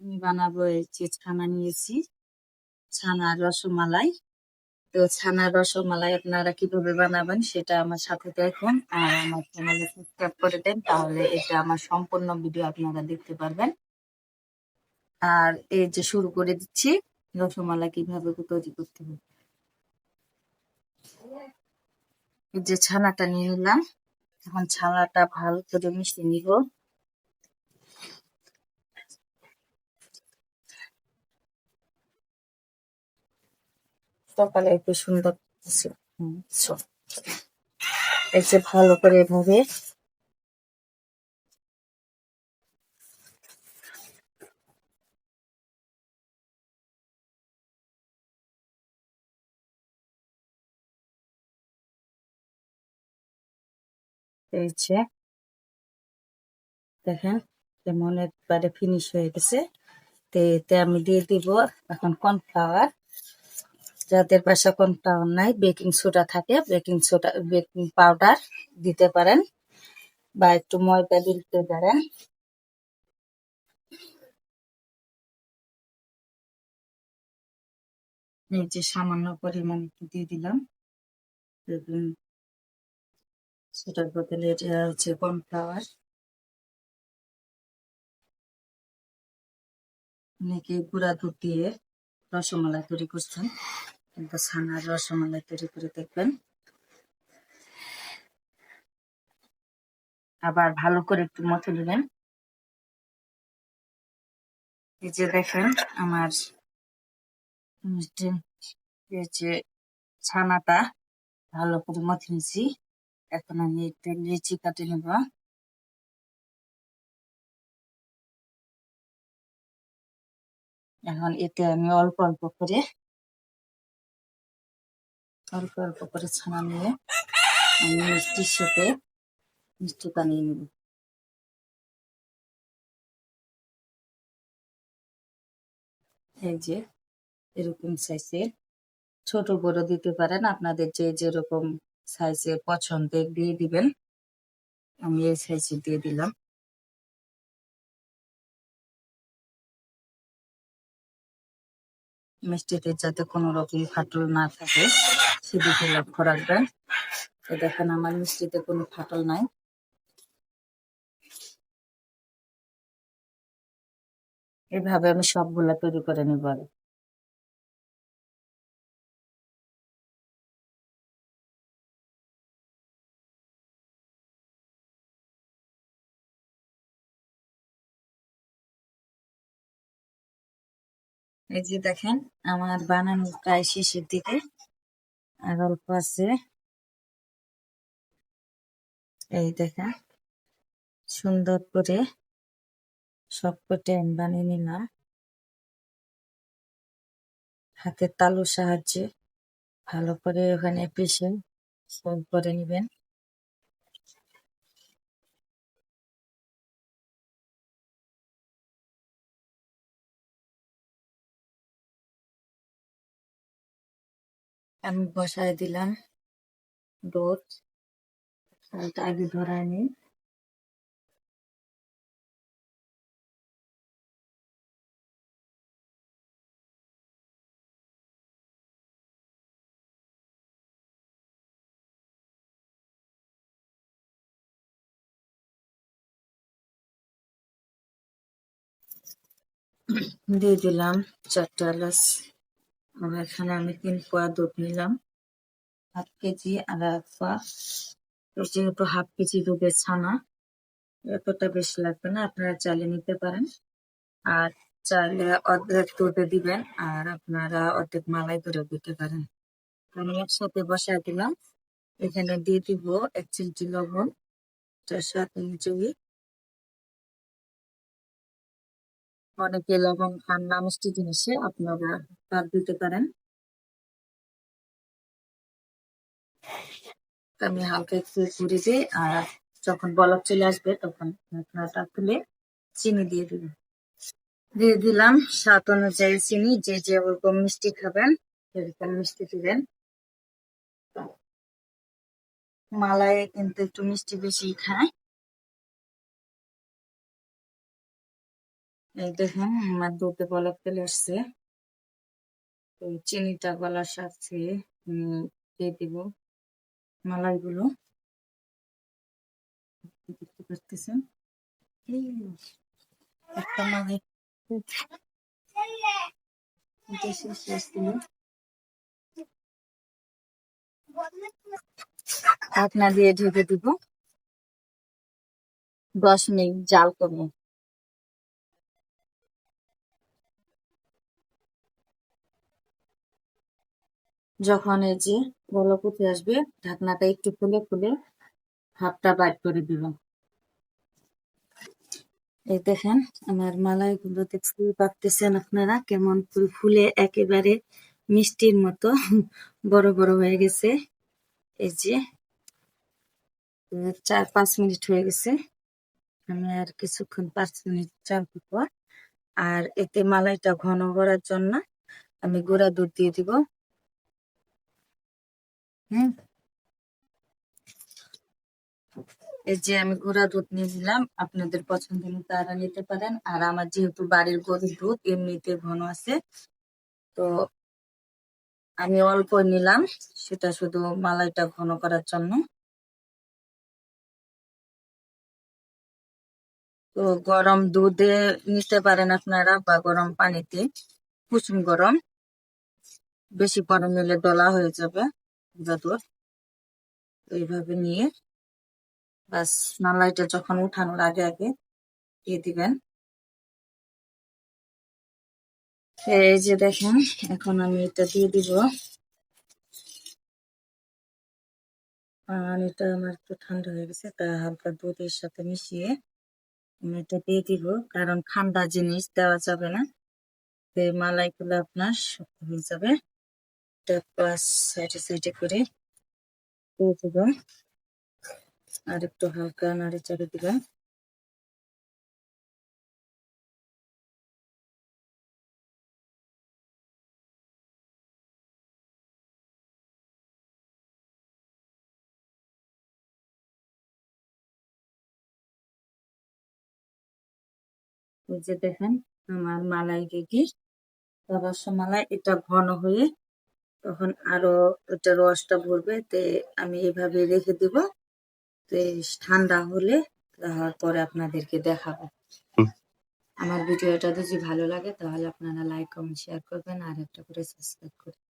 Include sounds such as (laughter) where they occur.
আমি বানাবো এই যে ছানা নিয়েছি। ছানার রসমালাই। তো ছানার রসমালাই আপনারা কীভাবে বানাবেন সেটা আমার সাথে দেখুন আর আমার চ্যানেলে সাবস্ক্রাইব করে দেন, তাহলে এটা আমার সম্পূর্ণ ভিডিও আপনারা দেখতে পারবেন। আর এই যে শুরু করে দিচ্ছি, রসমালাই কীভাবে তৈরি করতে হবে। যে ছানাটা নিয়ে নিলাম। এখন ছানাটা ভালো করে মিশিয়ে নিব। সকালে একটু সুন্দর এই যে ভালো করে এভাবে যে দেখেন কেমন একবারে ফিনিশ হয়ে গেছে। তো এতে আমি দিয়ে দিব এখন কর্নফ্লাওয়ার যাদের বাসা কর্নফ্লাওয়ার নাই বেকিং সোডা থাকে বেকিং সোডা বেকিং পাউডার দিতে পারেন বা একটু ময়দা দিতে পারেন। এই যে সামান্য পরিমাণ একটু দিয়ে দিলাম। সেটার বদলে এটা হচ্ছে কর্নফ্লাওয়ার অনেকে গুঁড়া দুধ দিয়ে রসমালাই তৈরি করছেন। কিন্তু ছানার রসমালাই তৈরি করে দেখবেন। আবার ভালো করে একটু মথে নেবেন এই যে দেখেন আমার ছানাটা ভালো করে মথে নিয়েছি। এখন আমি একটু লিচি কাটে নেব। এখন এতে আমি অল্প অল্প করে অল্প অল্প করে ছানা নিয়ে আমি মিষ্টির সাথে মিষ্টি বানিয়ে নেব। এই যে, এরকম সাইজের ছোট বড় দিতে পারেন। আপনাদের যে যেরকম সাইজের পছন্দের দিয়ে দিবেন। আমি এই সাইজে দিয়ে দিলাম। মিষ্টিতে যাতে কোনো রকম ফাটল না থাকে। সেদিকে লক্ষ্য রাখবেন। তো দেখেন, আমার মিষ্টিতে কোনো ফাটল নাই। এভাবে আমি সবগুলা তৈরি করে নেব এই যে দেখেন, আমার বানানো প্রায় শেষের দিকে। আর অল্প আছে। এই দেখা সুন্দর করে সব কটা আমি বানিয়ে নিলাম। হাতের তালুর সাহায্যে ভালো করে ওখানে পিসে সব করে নেবেন। আমি বসায় দিলাম। দুধ চালটা আগে ধরায় নিই। দিয়ে দিলাম চারটা আর এখানে আমি তিন পোয়া দুধ নিলাম। হাফ কেজি এক পোয়া যেহেতু হাফ কেজি দুধের ছানা। এতটা বেশি লাগবে না, আপনারা চাইলে নিতে পারেন। আর চাইলে অর্ধেক দুধে দিবেন আর আপনারা অর্ধেক মালাই করে দিতে পারেন। আমি একসাথে বসায় দিলাম। এখানে দিয়ে দিব এক চিমটি লবণ তার সাথে অনেকে লবণ খান না মিষ্টি জিনিসে আপনারা বাদ দিতে পারেন। আমি হালকা একটু ঘুরে দিই আর যখন বলক চলে আসবে তখন ঢাকনাটা খুলে চিনি দিয়ে দিবেন দিয়ে দিলাম স্বাদ অনুযায়ী চিনি, যে যে ওরকম মিষ্টি খাবেন সেরকম মিষ্টি দিবেন। মালায় কিন্তু একটু মিষ্টি বেশি খায়। এই দেখুন আমার দুধে বলক চলে আসছে। চিনিটা, গলার সাথে দিয়ে দিব মালাইগুলো। দেখতে পারতেছেন? একটা মালাই ঢাকনা দিয়ে ঢেকে দিব। দশ মিনিট জাল করব। যখন এই যে উঠে আসবে, ঢাকনাটা একটু খুলে খুলে ভাপটা বাইর করে দিব। এই দেখেন, আমার মালাইগুলো দেখতে পারতেছেন আপনারা, কেমন ফুল ফুলে একেবারে মিষ্টির মতো (laughs) বড় বড় হয়ে গেছে। এই যে, চার পাঁচ মিনিট হয়ে গেছে। আমি আর কিছুক্ষণ পাঁচ মিনিট চাল দিব আর এতে মালাইটা ঘন করার জন্য আমি গুঁড়া দুধ দিয়ে দিব। হুম। এই যে আমি গুঁড়া দুধ নিয়ে নিলাম, আপনাদের পছন্দ মতো আরও নিতে পারেন। আর আমার যেহেতু বাড়ির গরুর দুধ, এমনিতে ঘন আছে, তো আমি অল্প নিলাম। সেটা শুধু মালাইটা ঘন করার জন্য। তো গরম দুধে নিতে পারেন আপনারা, বা গরম পানিতে। কুসুম গরম, বেশি গরম নিলে দলা হয়ে যাবে। তো এইভাবে নিয়ে বাস মালাইটা যখন উঠানোর আগে আগে দিয়ে দিবেন। এই যে দেখেন, এখন আমি এটা দিয়ে দিব। এটা আমার একটু ঠান্ডা হয়ে গেছে, তা হালকা দুধের সাথে মিশিয়ে আমি এটা দিয়ে দিব। কারণ ঠান্ডা জিনিস দেওয়া যাবে না। মালাইগুলো আপনার শক্ত হয়ে যাবে। এটা প্লাস সাইডে সাইডে করে দিয়ে দিব। আর একটু হালকা নাড়ে চাড়ে দিবেন এই যে দেখেন, আমার মালাই রেডি রসমালাই এটা ঘন হয়ে তখন আরও এটা রসটা ভরবে তে আমি এভাবে রেখে দিব। তে ঠান্ডা হলে তাহার পরে আপনাদেরকে দেখাবো। আমার ভিডিওটা যদি ভালো লাগে তাহলে আপনারা লাইক কমেন্ট শেয়ার করবেন আর একটা করে সাবস্ক্রাইব করবেন।